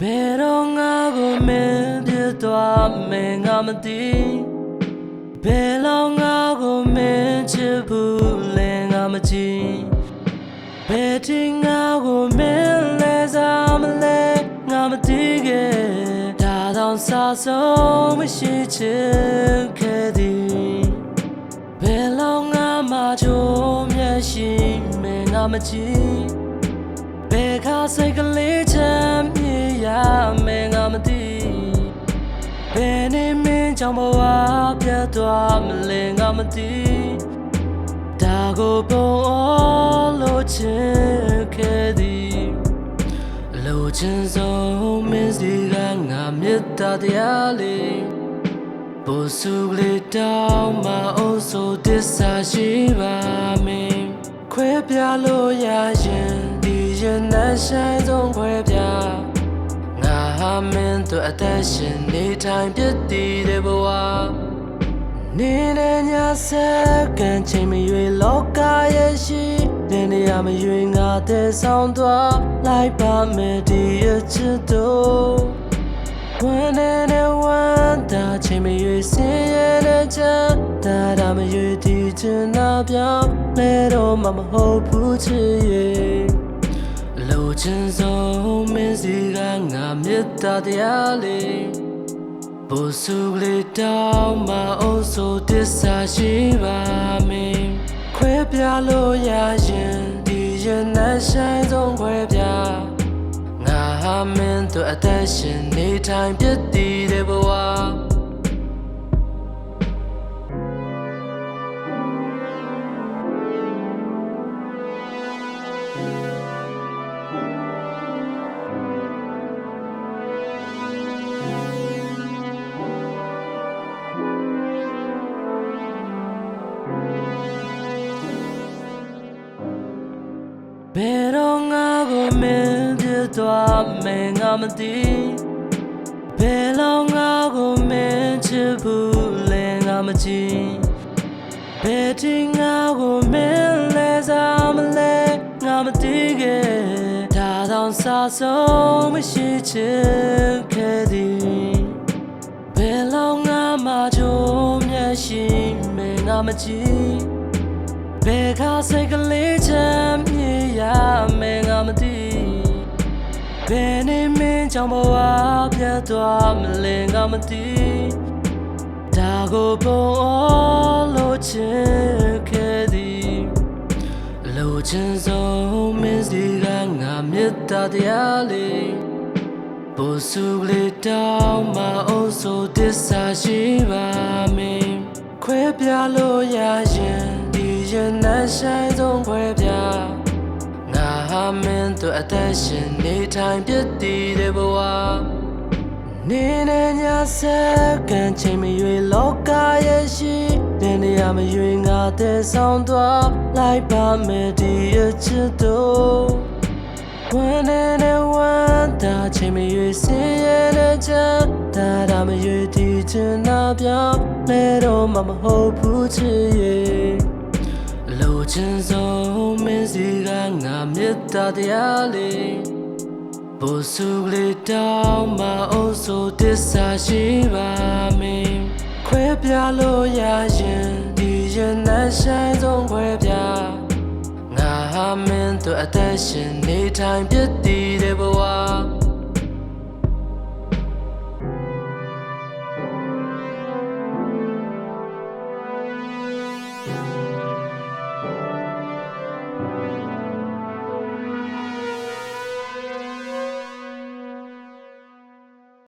ဘယ်တော့ငါကိုမင်းပြစ်သွားမင်းငါမသိဘယ်လောက်ငါကိုမင်းချစ်ဘူးလဲငါမကြည့်ဘယ်တင်ငါကိုမင်းလဲစားမလဲငါမသိခဲ့ဒါတော့စားဆုံးမရှိချင်ခဲ့သည်ဘယ်လောက်ငါမှချိုးမျက်ရှိမင်းငါမကြည့်ဘယ်ခါစိတ်ကလေးချမ်းမြေ ရမယ်ငါမသိဘယ်နေမင်းကြောင့်ဘဝပြတ်သွားမလဲငါမသိဒါကိုပုံအောင်လို့ချင်ခဲ့သည်လိုချင်ဆုံးမင်းစီကငါမြတ်တာတရားလေးဘိုးစုကလေးတောင်းမအောင်ဆိုတစ္ဆာရှိပါမင်းခွဲပြလို့ရရင်ဒီရင်နဲ့ဆိုင်ဆုံးခွဲပြငါဟာ မင်းတို့အသက်ရှင်နေထိုင်ပြစ်တည်တဲ့ဘဝနေတဲ့ညစက္ကန်ချိန်မရွေလောကရဲ့ရှိတဲ့နေရာမရွေငါတဲ့ဆောင်သွားလိုက်ပါမယ်ဒီအချစ်တို့ဝန်နဲ့ဝန်တာချိန်မရွေစင်ရဲ့တဲ့ချမ်းတာဒါမရွေဒီချင်နာပြောင်းလဲတော့မမဟုတ်ဘူးချစ်ရဲ့ လိုချင်ဆုံးမင်းစီကငါမြတ်တာတရားလေးဘိုးစုကလေးတောင်းမအောင်ဆိုတစ္ဆာရှိပါမင်းခွဲပြလို့ရရင်ဒီရင်နဲ့ဆိုင်ဆုံးခွဲပြငါဟာမင်းတို့အသက်ရှင်နေထိုင်ပြစ်တည် သွားမယ်ငါမသိဘယ်လောက်ငါကိုမင်းချစ်ဘူးလဲငါမကြည့်ဘယ်တင်ငါကိုမင်းလဲစားမလဲငါမသိခဲ့ဒါတော့စားဆုံးမရှိချင်ခဲ့သည်ဘယ်လောက်ငါမှချိုးမျက်ရှိမယ်ငါမကြည့်ဘယ်ခါစိတ်ကလေးချမ်းမြေရမယ်ငါမသိ ဘယ်နေမင်းကြောင့်ဘဝပြတ်သွားမလဲငါမသိဒါကိုပုံအောင်လို့ချင်ခဲ့သည်လိုချင်ဆုံးမင်းစီကငါမြတ်တာတရားလေးဘိုးစုကလေးတောင်းမအောင်ဆိုတစ္ဆာရှိပါမင်းခွဲပြလို့ရရင်ဒီရင်နဲ့ဆိုင်ဆုံးခွဲပြငါဟာ မင်းတို့အသက်ရှင်နေထိုင်ပြစ်တည်တဲ့ဘဝနေနေညစက္ကန်ချိန်မရွေလောကရဲ့ရှိတဲ့နေရာမရွေငါတဲ့ဆောင်သွားလိုက်ပါမယ်ဒီအချစ်တို့ဝန်နဲ့ဝန်တာချိန်မရွေစင်ရဲ့တဲ့ချမ်းတာဒါမရွေဒီချင်နာပြောင်းလဲတော့မမဟုတ်ဘူးချစ်ရဲ့ လိုချင်ဆုံးမင်းစီကငါမြတ်တာတရားလေးဘိုးစုကလေးတောင်းမအောင်ဆိုတစ္ဆာရှိပါမင်းခွဲပြလို့ရရင်ဒီရင်နဲ့ဆိုင်ဆုံးခွဲပြငါဟာမင်းတို့အသက်ရှင်နေထိုင်ပြစ်တည်တဲ့ဘဝ